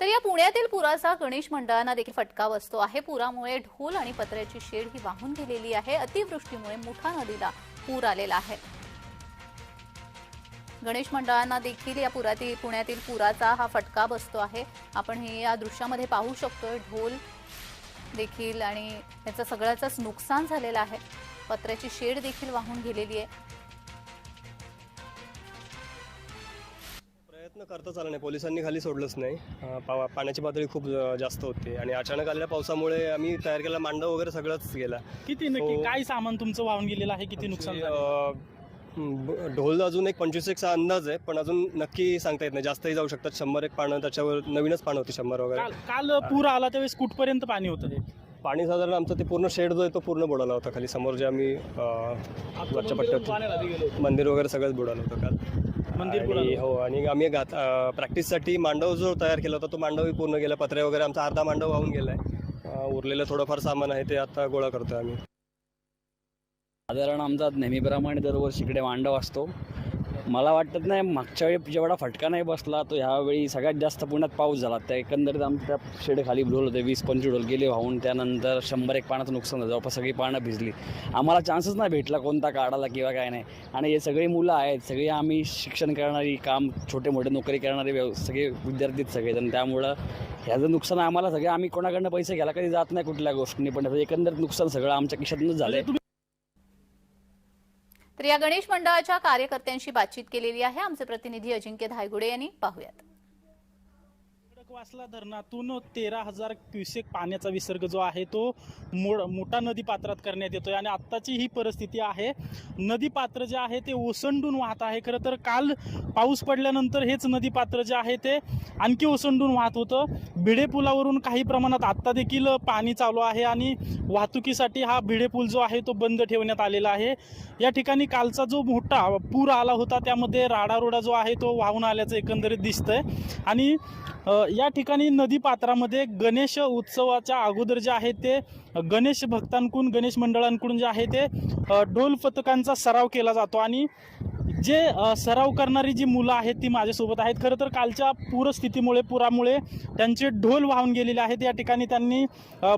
तर या पुण्यातील पुराचा गणेश मंडळांना देखील फटका बसतो आहे. पुरामुळे ढोल आणि पत्र्याची शेड ही वाहून गेलेली आहे. अतिवृष्टीमुळे मुठा नदीला पूर आलेला आहे. गणेश मंडळांना देखील या पुरातील पुण्यातील पुराचा हा फटका बसतो आहे. आपण हे या दृश्यामध्ये पाहू शकतोय. ढोल देखील आणि त्याचं सगळ्याच नुकसान झालेलं आहे. पत्र्याची शेड देखील वाहून गेलेली आहे. प्रयत्न करताच आला नाही. पोलिसांनी खाली सोडलंच नाही. पा पाण्याची पातळी खूप जास्त होती. आणि अचानक आलेल्या पावसामुळे आम्ही तयार केलेला मांडव वगैरे सगळंच गेला. किती नक्की. काय सामान तुमचं वाहून गेलेलं आहे? किती नुकसान झालं? ढोल अजून एक पंचवीस एकचा अंदाज आहे पण अजून नक्की सांगता येत नाही. जास्तही जाऊ शकतात. शंभर एक पानं त्याच्यावर नवीनच पानं होती शंभर काल वगैरे. काल पूर आला त्यावेळेस कुठपर्यंत पाणी होतं? हे पाणी साधारण आमचं ते पूर्ण शेड जो आहे तो पूर्ण बुडाला होता खाली. समोर जे आम्ही अं, वरच्या पट्ट्यात मंदिर वगैरे सगळंच बुडालं होतं काल. आणि बुडालं. हो आणि आम्ही गात प्रॅक्टिससाठी मांडव जो तयार केला होता तो मांडवही पूर्ण गेला. पत्रे वगैरे आमचा अर्धा मांडव वाहून गेलाय. उरलेलं थोडंफार सामान आहे ते आता गोळा करतोय आम्ही. साधारण आमचा नेहमीप्रमाणे दरवर्षी इकडे मांडव असतो. मला वाटत नाही मागच्या वेळी जेवढा फटका नाही बसला तो ह्यावेळी सगळ्यात जास्त पुण्यात पाऊस झाला. त्या एकंदरीत आमच्या शेडखाली ढोल होते वीस पंचवीस ढोल गेले वाहून त्यानंतर शंभर एक पाण्याचं नुकसान झालं. जवळपास सगळी पानं भिजली. आम्हाला चान्सच नाही भेटला कोणता काढायला किंवा काय नाही. आणि हे सगळी मुलं आहेत सगळी आम्ही शिक्षण करणारी काम छोटे मोठे नोकरी करणारे व्यव सगळे विद्यार्थीच सगळे त्यामुळं ह्याचं नुकसान आम्हाला सगळं आम्ही कोणाकडनं पैसे घ्यायला कधी जात नाही कुठल्या गोष्टींनी पण ह्याचं एकंदरीत नुकसान सगळं आमच्या खिशातूनच झालं आहे तर या गणेश मंडळाच्या कार्यकर्त्यांशी बातचीत केलेली आहे. आमचे प्रतिनिधी अजिंक्य धायगुडे यांनी पाहूयात. खडकवासला धरणातून तेरा हजार क्युसेक पाण्याचा विसर्ग जो आहे तो मोड मोठा नदी पात्रात करण्यात येतोय आणि आत्ताची ही परिस्थिती आहे. नदी पात्र जे आहे ते ओसंडून वाहत आहे. खरं तर काल पाऊस पडल्यानंतर हेच नदी पात्र जे आहे ते आणखी ओसंडून वाहत होतं. भिडे पुलावरून काही प्रमाणात आत्ता देखील पाणी चालू आहे आणि वाहतुकीसाठी हा भिडे पूल जो आहे तो बंद ठेवण्यात आलेला आहे. या ठिकाणी कालचा जो मोठा पूर आला होता त्यामध्ये राडारोडा जो आहे तो वाहून आल्याचं एकंदरीत दिसतंय. आणि या ठिकाणी नदी पात्रामध्ये गणेश उत्सवाच्या अगोदर जे आहे ते गणेश भक्तांकडून गणेश मंडळांकडून जे आहे ते ढोल पथकांचा सराव केला जातो. आणि जे सराव करणारी जी मुलं आहेत ती माझ्यासोबत आहेत. खरं तर कालच्या पूरस्थितीमुळे पुरामुळे त्यांचे ढोल वाहून गेलेले आहेत. या ठिकाणी त्यांनी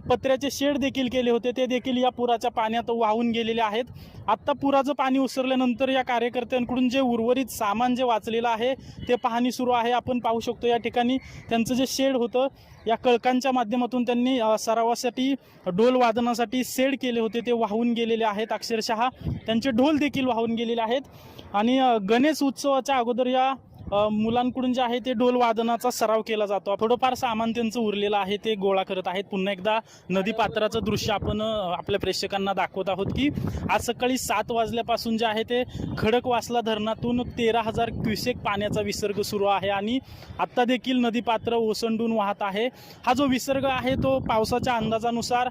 पत्र्याचे शेड देखील केले होते. ते देखील या पुराच्या पाण्यात वाहून गेलेले आहेत. आत्ता पुराचं पाणी ओसरल्यानंतर या कार्यकर्त्यांकडून जे उर्वरित सामान जे वाचलेलं आहे ते पाहणी सुरू आहे. आपण पाहू शकतो या ठिकाणी त्यांचं जे शेड होतं या कळकांच्या माध्यमातून त्यांनी सरावासाठी ढोल वादनासाठी शेड केले होते. ते वाहून गेलेले आहेत अक्षरशः. त्यांचे ढोल देखील वाहून गेलेले आहेत. आणि गणेश उत्सवाच्या अगोदर या मुलांकडून जे आहे ते ढोल वादनाचा सराव केला जातो. थोडंफार सामान त्यांचं उरलेलं आहे ते गोळा करत आहेत. पुन्हा एकदा नदी पात्राचं दृश्य आपण आपल्या प्रेक्षकांना दाखवत आहोत की आज सकाळी सात वाजल्यापासून जे आहे ते खडकवासला धरणातून तेरा हजार क्युसेक पाण्याचा विसर्ग सुरू आहे आणि आत्ता देखील नदी पात्र ओसंडून वाहत आहे. हा जो विसर्ग आहे तो पावसाच्या अंदाजानुसार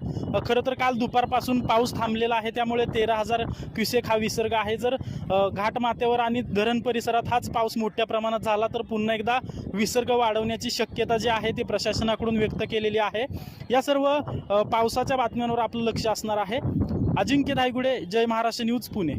खरं तर काल दुपारपासून पाऊस थांबलेला आहे. त्यामुळे तेरा हजार क्युसेक हा विसर्ग आहे. जर घाटमाथ्यावर आणि धरण परिसरात हाच पाऊस मोठ्या प्रमाणात झाला तर पुन्हा एकदा विसर्ग वाढवण्याची शक्यता जी आहे ती प्रशासनाकडून व्यक्त केलेली आहे. या सर्व पावसाच्या बातम्यांवर आपलं लक्ष असणार आहे. अजिंक्य धायगुडे जय महाराष्ट्र न्यूज पुणे.